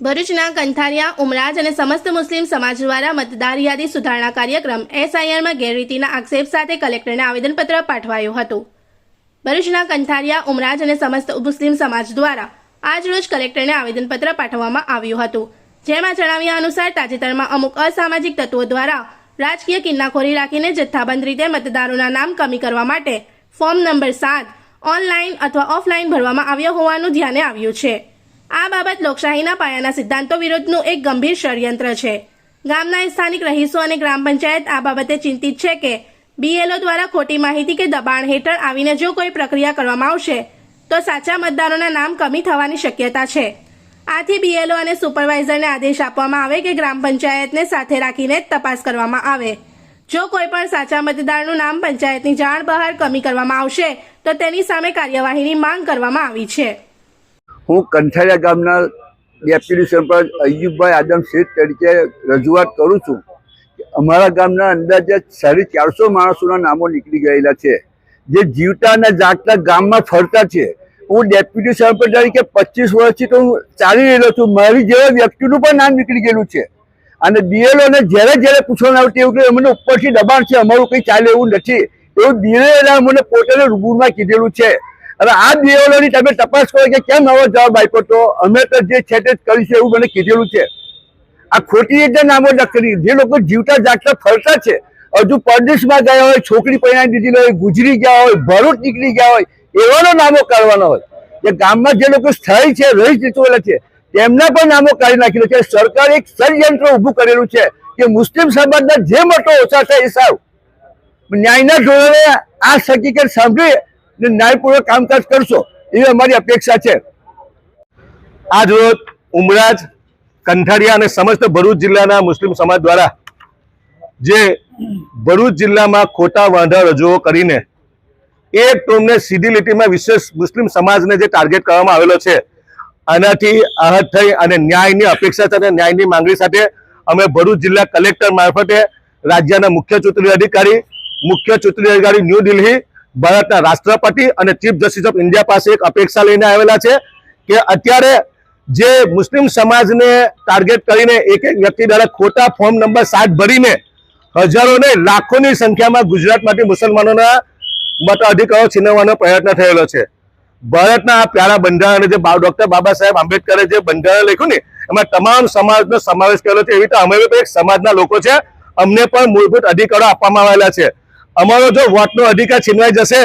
ભરૂચના કંથારિયા, ઉમરાજ અને સમસ્ત મુસ્લિમ સમાજ દ્વારા મતદાર યાદી સુધારણા કાર્યક્રમ એસઆઈઆરમાં ગેરરીતિના આક્ષેપ સાથે કલેક્ટરને આવેદનપત્ર પાઠવાયું હતું. ભરૂચના કંથારિયા, ઉમરાજ અને સમસ્ત મુસ્લિમ સમાજ દ્વારા આજરોજ કલેક્ટરને આવેદનપત્ર પાઠવવામાં આવ્યું હતું. જેમાં જણાવ્યા અનુસાર તાજેતરમાં અમુક અસામાજિક તત્વો દ્વારા રાજકીય કિન્નાખોરી રાખીને જથ્થાબંધ રીતે મતદારોના નામ કમી કરવા માટે ફોર્મ નંબર સાત ઓનલાઈન અથવા ઓફલાઈન ભરવામાં આવ્યો હોવાનું ધ્યાને આવ્યું છે. આ બાબત લોકશાહીના પાયાના સિદ્ધાંતો વિરુદ્ધનું એક ગંભીર ષડયંત્ર છે. ગામના સ્થાનિક રહીશો અને ગ્રામ પંચાયત આ બાબતે ચિંતિત છે કે બીએલઓ દ્વારા ખોટી માહિતી કે દબાણ હેઠળ આવીને જો કોઈ પ્રક્રિયા કરવામાં આવશે, તો સાચા મતદારોના નામ કમી થવાની શક્યતા છે. આથી બીએલઓ અને સુપરવાઇઝરને આદેશ આપવામાં આવે કે ગ્રામ પંચાયતને સાથે રાખીને જ તપાસ કરવામાં આવે. જો કોઈ પણ સાચા મતદારનું નામ પંચાયતની જાણ બહાર કમી કરવામાં આવશે, તો તેની સામે કાર્યવાહીની માંગ કરવામાં આવી છે. હું કંઠારિયા ગામના ડેપ્યુટી સરપંચ અયુબભાઈ આદમ શેઠ તરીકે રજૂઆત કરું છું અમારા ગામના અંદાજે સાડી ચારસો માણસોના નામો નીકળી ગયેલા છે. જે જીવતા અને જાગતા ગામમાં ફરતા છે. હું ડેપ્યુટી સરપંચ તરીકે પચીસ વર્ષથી તો હું ચાલી રહેલો છું. મારી જેવા વ્યક્તિનું પણ નામ નીકળી ગયેલું છે. અને બીએલઓને જ્યારે જ્યારે પૂછવામાં આવતી એવું કે અમને ઉપરથી દબાણ છે, અમારું કંઈ ચાલે એવું નથી. એવું બીએલઓને અમને પોતાને રૂબરૂમાં કીધેલું છે. હવે આ બીએલઓની તમે તપાસ કરો કે કેમ આવો જવાબ આપ્યો તો? અમે તો જે છે તે કરીશું એવું મને કીધેલું છે. આ ખોટી રીતે નામો લખેલી જે લોકો જીવતા જાગતા ફરતા છે, હજુ પરદેશમાં ગયા હોય, છોકરી પરિણામ દીધી હોય, ગુજરી ગયા હોય, ભરૂચ નીકળી ગયા હોય, એવાનો નામો કાઢવાનો હોય. કે ગામમાં જે લોકો સ્થાયી છે, રહી ચૂકેલા છે, તેમના પણ નામો કાઢી નાખેલો છે. સરકારે એક ષડયંત્ર ઊભું કરેલું છે કે મુસ્લિમ સમાજના જે મોટો ઓછા થાય એ સાવ. ન્યાયના ધોરણે આ હકીકત સાંભળી અને ન્યાયપૂર્વક કામકાજ કરશો એવી અમારી અપેક્ષા છે. આજ રોજ ઉમરાજ, કંઠારિયા અને સમસ્ત ભરૂચ જિલ્લાના મુસ્લિમ સમાજ દ્વારા જે ભરૂચ જિલ્લામાં ખોટા વાંધા રજૂઓ કરીને એક ટોમને સીધી લીટીમાં વિશેષ મુસ્લિમ સમાજને જે ટાર્ગેટ કરવામાં આવેલો છે, આનાથી આહત થઈ અને ન્યાયની અપેક્ષા સાથે ન્યાયની માંગણી સાથે અમે ભરૂચ જિલ્લા કલેક્ટર મારફતે રાજ્યના મુખ્ય ચૂંટણી અધિકારી, મુખ્ય ચૂંટણી અધિકારી ન્યૂ દિલ્હી ભારતના રાષ્ટ્રપતિ અને ચીફ જસ્ટિસ ઓફ ઇન્ડિયા પાસે એક અપેક્ષા લઈને આવેલા છે કે અત્યારે જે મુસ્લિમ સમાજને ટાર્ગેટ કરીને એક એક વ્યક્તિ દ્વારા ખોટા ફોર્મ નંબર સાત ભરીને હજારો ને લાખોની સંખ્યામાં ગુજરાતમાંથી મુસલમાનોના મત અધિકારો છીનવવાનો પ્રયત્ન થયેલો છે. ભારતના આ પ્યારા બંધારણ જે ડોક્ટર બાબા સાહેબ આંબેડકરે જે બંધારણ લખ્યું ને, એમાં તમામ સમાજનો સમાવેશ કરેલો છે. એવી રીતે અમે એક સમાજના લોકો છે. અમને પણ મૂળભૂત અધિકારો આપવામાં આવેલા છે. અમારો જો વોટનો અધિકાર છીનવાઈ જશે,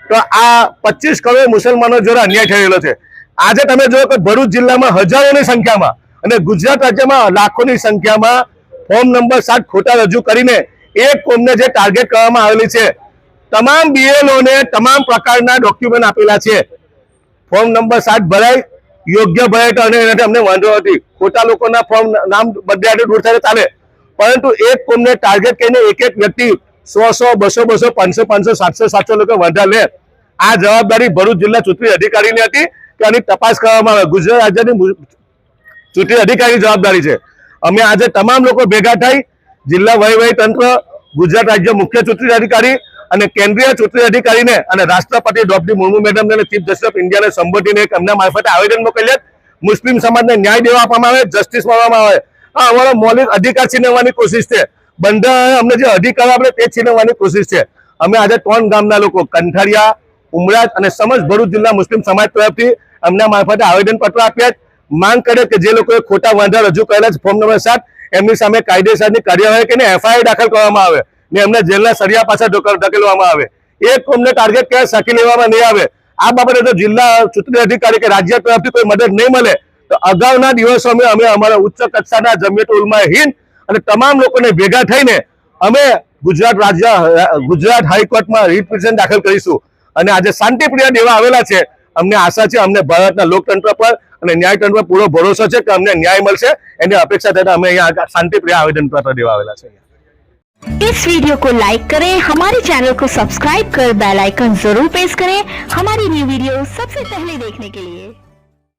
તો આ પચીસ કરોડ મુસલમાનો જોડે અન્યાય થયેલો છે. આજે તમે જોયો કે ભરૂચ જિલ્લામાં હજારોની સંખ્યામાં અને ગુજરાત રાજ્યમાં લાખોની સંખ્યામાં ફોર્મ નંબર સાત ખોટા રજૂ કરીને એક કોમને જે ટાર્ગેટ કરવામાં આવેલી છે, તમામ બીએલઓને તમામ પ્રકારના ડોક્યુમેન્ટ આપેલા છે. ફોર્મ નંબર સાત ભરાય, યોગ્ય ભરાય તો અને એનાથી અમને વાંધો નથી. ખોટા લોકોના ફોર્મ નામ બદલે દૂર થાય ચાલે. પરંતુ એક કોમને ટાર્ગેટ કરીને એક એક વ્યક્તિ સો સો, બસો બસો, પાંચસો પાંચસો, સાતસો સાતસો લોકો વધારે લે. આ જવાબદારી ભરૂચ જિલ્લા ચૂંટણી અધિકારીની હતી કે આની તપાસ કરવામાં આવે. ગુજરાત રાજ્યની ચૂંટણી અધિકારીની જવાબદારી છે. અમે આજે તમામ લોકો ભેગા થઈ જિલ્લા વહીવટી તંત્ર ગુજરાત રાજ્ય મુખ્ય ચૂંટણી અધિકારી અને કેન્દ્રીય ચૂંટણી અધિકારીને અને રાષ્ટ્રપતિ દ્રૌપદી મુર્મુ મેડમને અને ચીફ જસ્ટિસ ઓફ ઇન્ડિયાને સંબોધીને એક એમના મારફતે આવેદન મોકલીએ. મુસ્લિમ સમાજને ન્યાય દેવા આપવામાં આવે જસ્ટિસ મળવામાં આવે. આ અમારો મૌલિક અધિકાર છીનવવાની કોશિશ છે. બંધારણે અમને જે અધિકાર આપણે તે છીનવવાની કોશિશ છે. અમે આજે ત્રણ ગામના લોકો, કંઠારિયા, ઉમરાજ અને સમજ ભરૂચ જિલ્લા મુસ્લિમ સમાજ તરફથી એમના મારફતે આવેદન પત્ર આપ્યા માંગ કરે કે જે લોકોએ ખોટા વાંધા રજૂ કરેલા છે ફોર્મ નંબર સાત, એમની સામે કાયદેસરની કાર્યવાહી કરીને એફઆઈઆર દાખલ કરવામાં આવે ને એમને જેલના સરિયા પાસે ધોક- ધકેલવામાં આવે. એક કોમને ટાર્ગેટ ક્યાં સાકી લેવામાં નહીં આવે. આ બાબતે જો જિલ્લા ચૂંટણી અધિકારી કે રાજ્ય તરફથી કોઈ મદદ નહીં મળે. તો અગાઉના દિવસોમાં અમે અમારા ઉચ્ચ કક્ષાના જમિયત ઉલમા હિન્દ અને તમામ લોકોને ભેગા થઈને અમે ગુજરાત રાજ્ય ગુજરાત હાઈકોર્ટમાં રીટ પિટિશન દાખલ કરીશું અને આજે શાંતિપ્રિય દેવા આવેલા છે અમને આશા છે અમને ભારતના લોકતંત્ર પર અને ન્યાયતંત્ર પર પૂરો ભરોસો છે કે અમને ન્યાય મળશે એની અપેક્ષા થતા અમે અહીંયા શાંતિપ્રિય આવેદન પત્ર દેવા આવેલા છે इस वीडियो को लाइक करें हमारे चैनल को सब्सक्राइब कर बेल आइकन जरूर प्रेस करें हमारी न्यू वीडियो सबसे पहले देखने के लिए